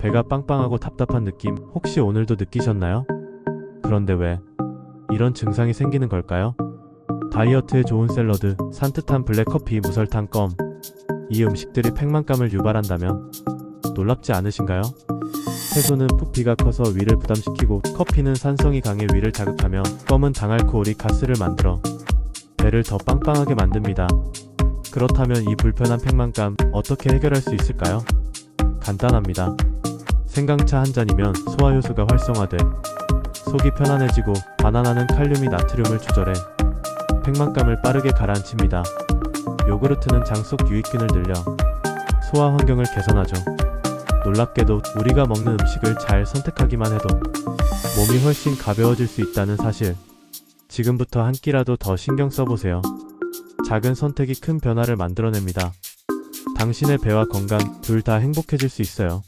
배가 빵빵하고 답답한 느낌 혹시 오늘도 느끼셨나요? 그런데 왜 이런 증상이 생기는 걸까요? 다이어트에 좋은 샐러드, 산뜻한 블랙커피, 무설탕 껌. 이 음식들이 팽만감을 유발한다면 놀랍지 않으신가요? 채소는 부피가 커서 위를 부담시키고 커피는 산성이 강해 위를 자극하며 껌은 당알코올이 가스를 만들어 배를 더 빵빵하게 만듭니다. 그렇다면 이 불편한 팽만감 어떻게 해결할 수 있을까요? 간단합니다. 생강차 한 잔이면 소화효소가 활성화돼 속이 편안해지고 바나나는 칼륨이 나트륨을 조절해 팽만감을 빠르게 가라앉힙니다. 요구르트는 장 속 유익균을 늘려 소화 환경을 개선하죠. 놀랍게도 우리가 먹는 음식을 잘 선택하기만 해도 몸이 훨씬 가벼워질 수 있다는 사실. 지금부터 한 끼라도 더 신경 써보세요. 작은 선택이 큰 변화를 만들어냅니다. 당신의 배와 건강 둘 다 행복해질 수 있어요.